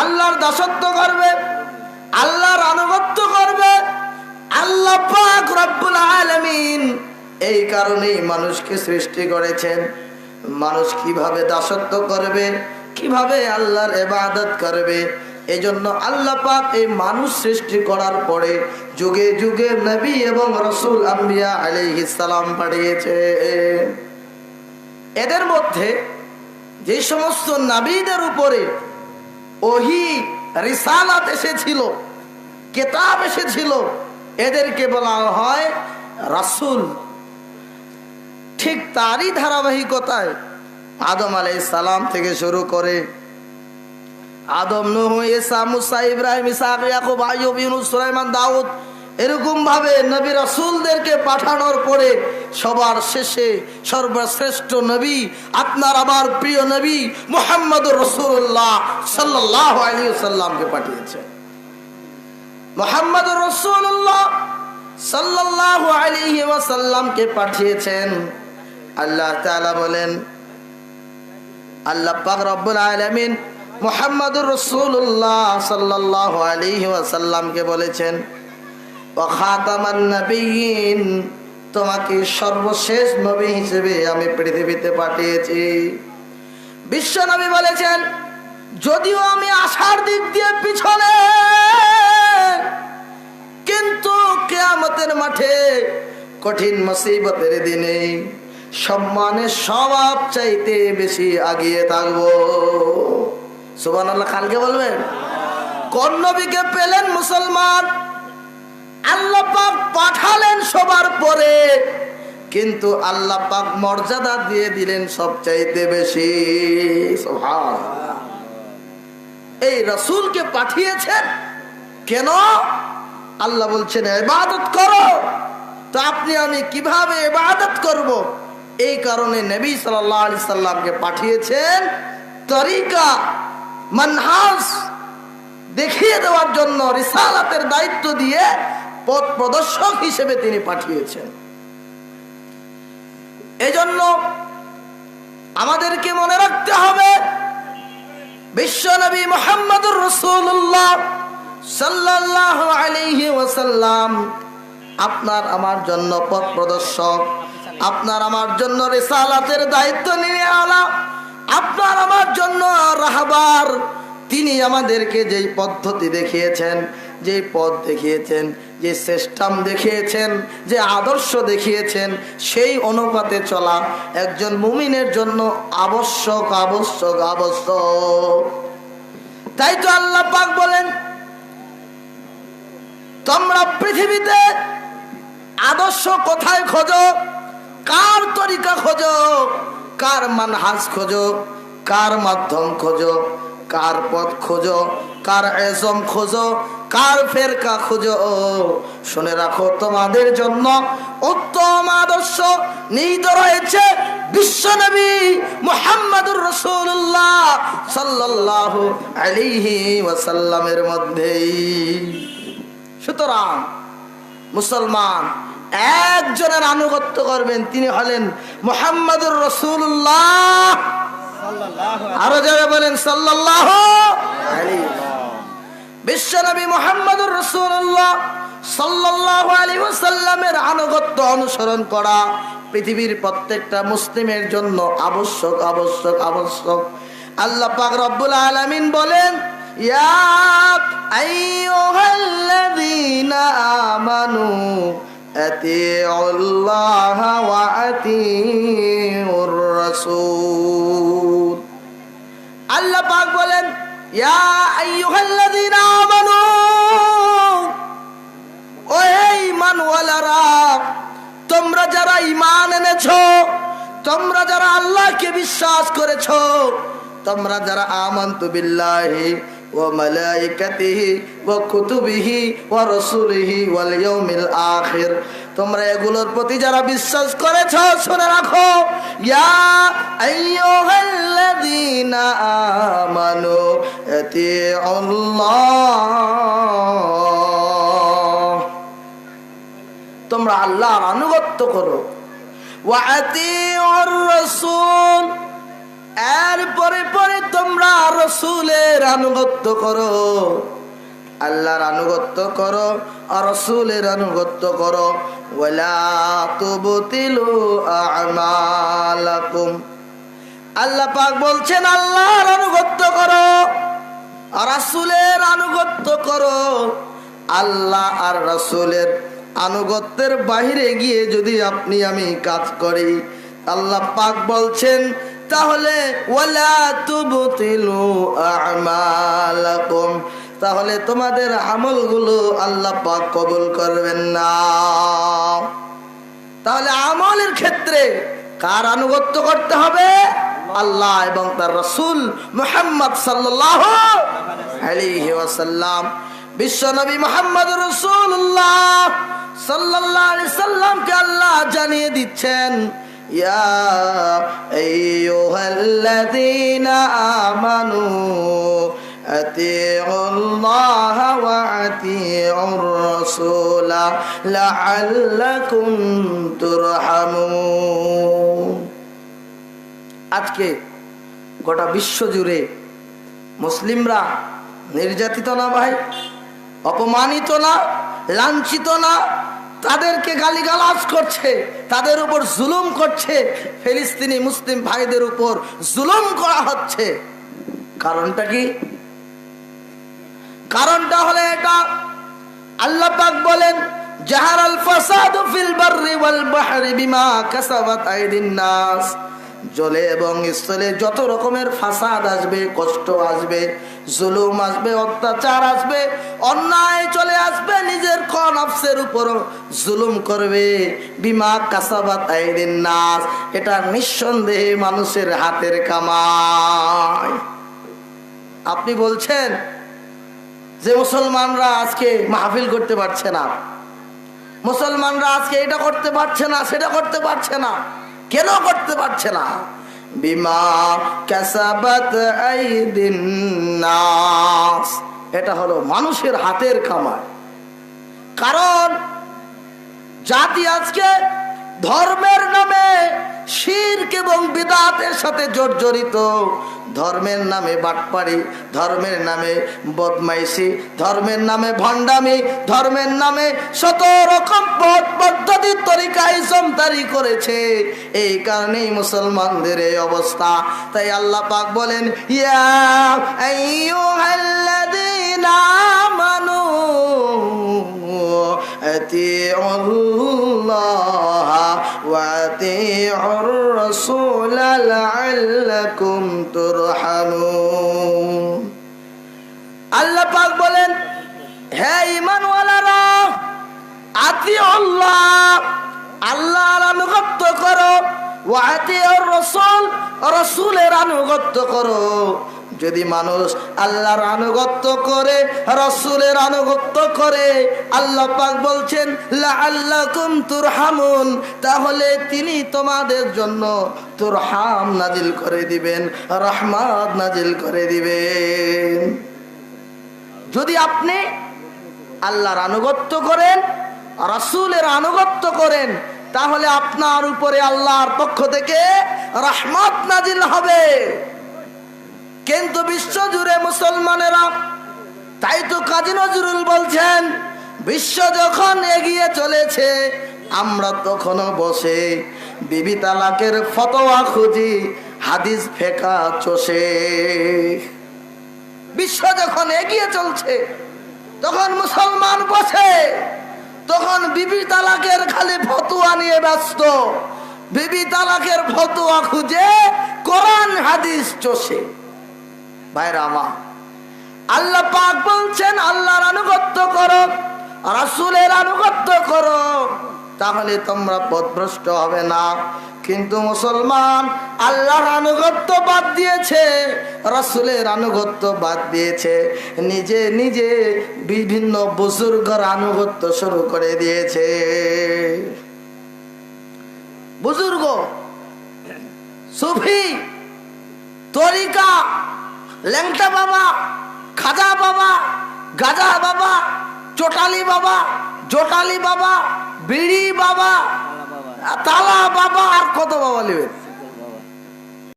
আল্লাহর দাসত্ব করবে, আল্লাহর আনুগত্য করবে, আল্লাহ পাক রব্বুল আলামিন এই কারণেই মানুষকে সৃষ্টি করেছেন। মানুষ কীভাবে দাসত্ব করবে, কীভাবে আল্লাহর ইবাদত করবে এই জন্য আল্লাহ পাক এই মানুষ সৃষ্টি করার পরে যুগে যুগে নবী এবং রসুল আম্বিয়া আলাইহিস সালাম পাঠিয়েছে। এদের মধ্যে যে সমস্ত নাবিদের উপরে ওহি রিসালাত এসেছিল, কেতাব এসেছিল, এদেরকে বলা হয় রাসুল। ঠিক তারই ধারাবাহিকতায় আদম আলাই সালাম থেকে শুরু করে আদম, নুহ ইসা মুসা, ইব্রাহিম ইসা ইয়াকুব, আইয়ুব, ইউনুস, সুলাইমান, দাউদ এরকম ভাবে নবী রাসূলদেরকে পাঠানোর পরে সবার শেষে সর্বশ্রেষ্ঠ নবী, আপনার আমার প্রিয় নবী মুহাম্মদুর রাসূলুল্লাহ সাল্লাল্লাহু আলাইহি সাল্লামকে পাঠিয়েছে। মুহাম্মদুর রাসূলুল্লাহ সাল্লাল্লাহু আলাইহি ওয়াসাল্লামকে পাঠিয়েছেন। আল্লাহ তাআলা বলেন, আল্লাহ পাক রব্বুল আলামিন মুহাম্মদুর রাসূলুল্লাহ সাল্লাল্লাহু আলাইহি ওয়াসাল্লামকে বলেছেন ওয়া তোমাকে সর্বশেষ নবী হিসেবে আমি পৃথিবীতে পাঠিয়েছি। বিশ্ব নবী বলেছেন, যদিও আমি আশার দিক দিয়ে পিছনে, কিন্তু কেয়ামতের মাঠে কঠিন মুসিবতের দিনে সম্মানের স্বভাব চাইতে বেশি আগিয়ে থাকব। সুবান আল্লাহ খানকে বলবেন? কোন নবীকে পেলেন মুসলমান? আল্লাহ পাক পাঠালেন সবার পরে। কিন্তু আল্লাহ পাক মর্যাদা দিয়ে দিলেন সবচাইতে বেশি। এই রসুলকে পাঠিয়েছেন। কেন? আল্লাহ বলছেন, ইবাদত করো। তো আপনি, আমি কীভাবে ইবাদত করব? এই কারণে নবী আলাইহি সাল্লামকে পাঠিয়েছেন তরিকা, মানহাজ দেখিয়ে দেওয়ার জন্য, রিসালাতের দায়িত্ব দিয়ে পথ প্রদর্শক হিসেবে তিনি পাঠিয়েছেন। এজন্য আমাদেরকে মনে রাখতে হবে বিশ্বনবী মোহাম্মদুর রসুল্লাহ সাল্লাল্লাহু আলাইহি ওয়াসাল্লাম, আপনার আমার জন্য পথ প্রদর্শক, আপনার আমার জন্য রেসালাতের দায়িত্ব নিয়ে আলা, আপনার আমার জন্য রাহাবার, তিনি আমাদেরকে যেই পদ্ধতি দেখিয়েছেন, যেই পথ দেখিয়েছেন যে সিস্টেম দেখিয়েছেন, যে আদর্শ দেখিয়েছেন, সেই অনুপাতে চলা একজন মুমিনের জন্য আবশ্যক আবশ্যক আবশ্যক। তাই তো আল্লাহ পাক বলেন, তোমরা পৃথিবীতে আদর্শ কোথায় খোঁজো? কার তরিকা খোঁজো? কার মানহাজ খোঁজো? কার মাধ্যম খোঁজো? কার পথ খোঁজো? কার এজম খোঁজো? কার ফেরকা খোঁজো? শুনে রাখো, তোমাদের জন্য উত্তম আদর্শ নিহিত রয়েছে বিশ্বনবী মুহাম্মদুর রাসূলুল্লাহ সাল্লাল্লাহু আলাইহি ওয়াসাল্লামের মধ্যেই। সুতরাং মুসলমান, একজনের আনুগত্য করবেন, তিনি হলেন মোহাম্মদুর রসুল্লাহ আরও যারা বলেন সাল্লাহ বিশ্বনবী মোহাম্মদুর রসুল্লাহ সাল্লাহ আলী ওসাল্লামের আনুগত্য অনুসরণ করা পৃথিবীর প্রত্যেকটা মুসলিমের জন্য আবশ্যক আবশ্যক আবশ্যক। আল্লাহ পাক রব্বুল আলামিন বলেন আমানু রাসূল। আল্লাহ পাক বলেন তোমরা যারা ঈমান এনেছো, তোমরা যারা আল্লাহকে বিশ্বাস করেছ, তোমরা যারা আমান্তু তোমরা এগুলোর প্রতি যারা বিশ্বাস করেছ, শুনে রাখো। আমানু আতিউল্লাহ তোমরা আল্লাহর আনুগত্য করো। রাসূল। এরপরে পরে তোমরা রসুলের আনুগত্য করো। আল্লাহর আনুগত্য করো, আর রসুলের আনুগত্য করো। আল্লাহ পাক বলছেন, আল্লাহর আনুগত্য করো, আর রাসূলের আনুগত্য করো। আল্লাহ আর রাসূলের আনুগত্যের বাইরে গিয়ে যদি আপনি, আমি কাজ করি, আল্লাহ পাক বলছেন, তাহলে ওয়ালা তুবতিলু আমালাকুম। তাহলে তোমাদের আমলগুলো আল্লাহ পাক কবুল করবেন না। তাহলে আমলের ক্ষেত্রে কার আনুগত্য করতে হবে? আল্লাহ এবং তার রসুল মুহাম্মদ সাল্লাহ ওয়াসাল্লাম। বিশ্ব নবী মোহাম্মদ রসুল্লাহ আলাইহি সাল্লামকে আল্লাহ জানিয়ে দিচ্ছেন, ইয়া আইয়ুহাল্লাযীনা আমানু أطيعوا الله وأطيعوا الرسول لعلكم ترحمون আজকে গোটা বিশ্ব জুড়ে মুসলিমরা নির্যাতিত না ভাই অপমানিত না লাঞ্ছিত না তাদেরকে গালিগালাজ করছে তাদের উপর জুলুম করছে ফিলিস্তিনি মুসলিম ভাইদের উপর জুলুম করা হচ্ছে কারণটা কি কারণটা হলে এটা। আল্লাহ পাক বলেন জাহার আল ফাসাদ ফিল বাররি ওয়াল বাহরি বিমা কাসাবাত আইদিন নাস। জলে এবং স্থলে যত রকমের ফাসাদ আসবে, কষ্ট আসবে, জুলুম আসবে, অত্যাচার আসবে, অন্যায় চলে আসবে, নিজের নফসের উপর জুলুম করবে। বিমা কাসাবাত আইদিন নাস, এটা নিঃসন্দেহে মানুষের হাতের কামাই। আপনি বলছেন যে মুসলমানরা আজকে মাহফিল করতে পারছে না। মুসলমানরা আজকে এটা করতে পারছে না, সেটা করতে পারছে না। কেন করতে পারছে না? বিমা নাস। এটা হলো মানুষের হাতের কামাই। কারণ জাতি আজকে ধর্মের নামে শির্ক এবং বিদাতের সাথে জর্জরিত। ধর্মের নামে বাটপাড়ি, ধর্মের নামে বদমাইশি, ধর্মের নামে ভণ্ডামি, ধর্মের নামে শত রকম পথ পদ্ধতি জমতারি করেছে। এই কারণেই মুসলমানদের এই অবস্থা। তাই আল্লাহ পাক বলেন, ইয়া আইয়ুহাল্লাযীনা আনুগত্য করো রসুল, রসুলের আনুগত্য করো। যদি মানুষ আল্লাহর আনুগত্য করে, রসুলের আনুগত্য করে, আল্লাহ পাক বলছেন, লাআল্লাকুম তুরহামুন তাহলে তিনি তোমাদের জন্য তোর হাম নাজিল করে দিবেন, রহমত নাজিল করে দিবেন। যদি আপনি আল্লাহর আনুগত্য করেন, রাসুলের আনুগত্য করেন, তাহলে আপনার উপরে আল্লাহর পক্ষ থেকে রহমত নাজিল হবে। কিন্তু বিশ্ব জুড়ে মুসলমানেরা, তাই তো কাজী নজরুল বলছেন, বিশ্ব যখন এগিয়ে চলেছে, আমরা তখনও বসে, বিবি তালাকের ফতোয়া খুঁজি, হাদিস ফেকা চষে। বিশ্ব যখন এগিয়ে চলছে তখন মুসলমান বসে, তখন বিবি তালাকের খালি ফতুয়া নিয়ে ব্যস্ত। বিবি তালাকের ফতুয়া খুঁজে কোরআন হাদিস চষে। ভাইরা আমার, আল্লাহ পাক বলছেন, আল্লাহর আনুগত্য করো, রাসূলের আনুগত্য করো, তাহলে তোমরা পথভ্রষ্ট হবে না। কিন্তু মুসলমান আল্লাহর আনুগত্য বাদ দিয়েছে, রসুলের আনুগত্য বাদ দিয়েছে, নিজে নিজে বিভিন্ন বুজুর্গর আনুগত্য শুরু করে দিয়েছে। বুজুর্গ, সুফি, তরিকা, ল্যাংটা বাবা, খাজা বাবা, গাজা বাবা, চোটালি বাবা, জোটালি বাবা, বিড়ি বাবা তালা বাবা আর কত বাবা নেবেন?